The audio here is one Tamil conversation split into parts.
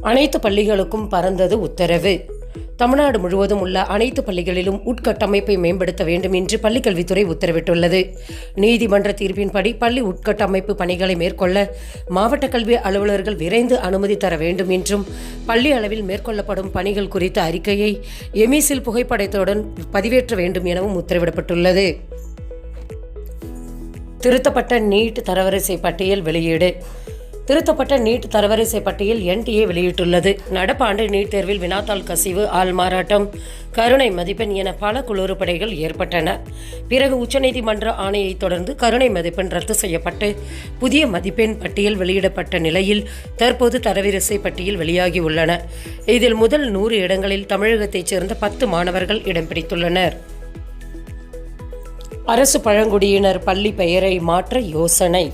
அனைத்து பள்ளிகளுக்கும் பறந்தது உத்தரவு. தமிழ்நாடு முழுவதும் உள்ள அனைத்து பள்ளிகளிலும் உட்கட்டமைப்பை மேம்படுத்த வேண்டும் என்று பள்ளிக்கல்வித்துறை உத்தரவிட்டுள்ளது. நீதிமன்ற தீர்ப்பின்படி பள்ளி உட்கட்டமைப்பு பணிகளை மேற்கொள்ள மாவட்ட கல்வி அலுவலர்கள் விரைந்து அனுமதி தர வேண்டும் என்றும் பள்ளி அளவில் மேற்கொள்ளப்படும் பணிகள் குறித்த அறிக்கையை எமிசில் புகைப்படத்துடன் பதிவேற்ற வேண்டும் எனவும் உத்தரவிடப்பட்டுள்ளது. திருத்தப்பட்ட நீட் தரவரிசை பட்டியல் வெளியீடு. திருத்தப்பட்ட நீட் தரவரிசை பட்டியல் என்டிஏ வெளியிட்டுள்ளது. நடப்பாண்டு நீட் தேர்வில் வினாத்தாள் கசிவு ஆள் மாறாட்டம் கருணை மதிப்பெண் என பல குளறுபடைகள் ஏற்பட்டன. பிறகு உச்சநீதிமன்ற ஆணையை தொடர்ந்து கருணை மதிப்பெண் ரத்து செய்யப்பட்டு புதிய மதிப்பெண் பட்டியல் வெளியிடப்பட்ட நிலையில் தற்போது தரவரிசை பட்டியல் வெளியாகியுள்ளன. இதில் முதல் நூறு இடங்களில் தமிழகத்தைச் சேர்ந்த பத்து மாணவர்கள் இடம் பிடித்துள்ளனர். அரசு பழங்குடியினர் பள்ளி பெயரை மாற்ற யோசனை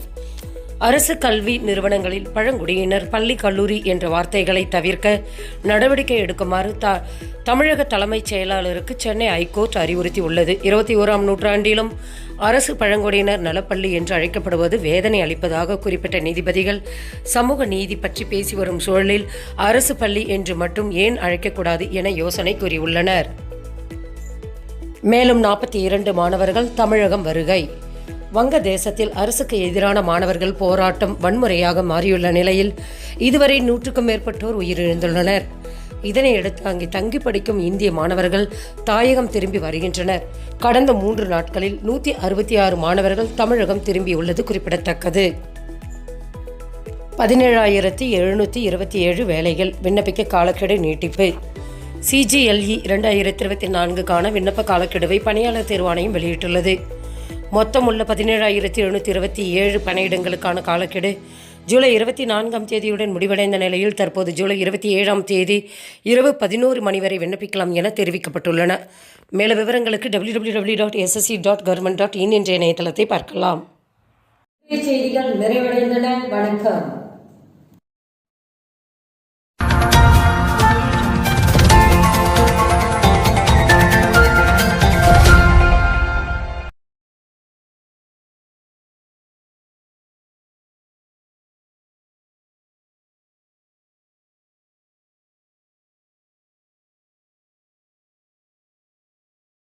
அரசு கல்வி நிறுவனங்களில் பழங்குடியினர் பள்ளி கல்லூரி என்ற வார்த்தைகளை தவிர்க்க நடவடிக்கை எடுக்குமாறு த தமிழக தலைமைச் செயலாளருக்கு சென்னை ஐகோர்ட் அறிவுறுத்தியுள்ளது. இருபத்தி ஓராம் நூற்றாண்டிலும் அரசு பழங்குடியினர் நலப்பள்ளி என்று அழைக்கப்படுவது வேதனை அளிப்பதாக குறிப்பிட்ட நீதிபதிகள் சமூக நீதி பற்றி பேசி வரும் சூழலில் அரசு பள்ளி என்று மட்டும் ஏன் அழைக்கக்கூடாது என யோசனை கூறியுள்ளனர். மேலும் நாற்பத்தி இரண்டு மாணவர்கள் தமிழகம் வருகை. வங்க தேசத்தில் அரசுக்கு எதிரான மாணவர்கள் போராட்டம் வன்முறையாக மாறியுள்ள நிலையில் இதுவரை நூற்றுக்கும் மேற்பட்டோர் உயிரிழந்துள்ளனர். இதனையடுத்து அங்கே தங்கி படிக்கும் இந்திய மாணவர்கள் தாயகம் திரும்பி வருகின்றனர். கடந்த மூன்று நாட்களில் நூற்றி அறுபத்தி ஆறு மாணவர்கள் தமிழகம் திரும்பியுள்ளது குறிப்பிடத்தக்கது. பதினேழாயிரத்தி எழுநூற்றி இருபத்தி ஏழு வேலைகள் விண்ணப்பிக்க காலக்கெடு நீட்டிப்பு. சிஜிஎல்இ இரண்டாயிரத்தி இருபத்தி நான்குக்கான விண்ணப்ப காலக்கெடுவை பணியாளர் தேர்வாணையம் வெளியிட்டுள்ளது. மொத்தம் உள்ள பதினேழாயிரத்தி எழுநூற்றி இருபத்தி ஏழு பணியிடங்களுக்கான காலக்கெடு. ஜூலை இருபத்தி நான்காம் தேதியுடன் முடிவடைந்த நிலையில் தற்போது ஜூலை இருபத்தி ஏழாம் தேதி இரவு பதினோரு மணி வரை விண்ணப்பிக்கலாம் என தெரிவிக்கப்பட்டுள்ளன. மேலும் விவரங்களுக்கு W W W dot SSC dot government dot in என்ற இணையதளத்தை பார்க்கலாம். செய்திகள் நிறைவடைந்தன. வணக்கம்.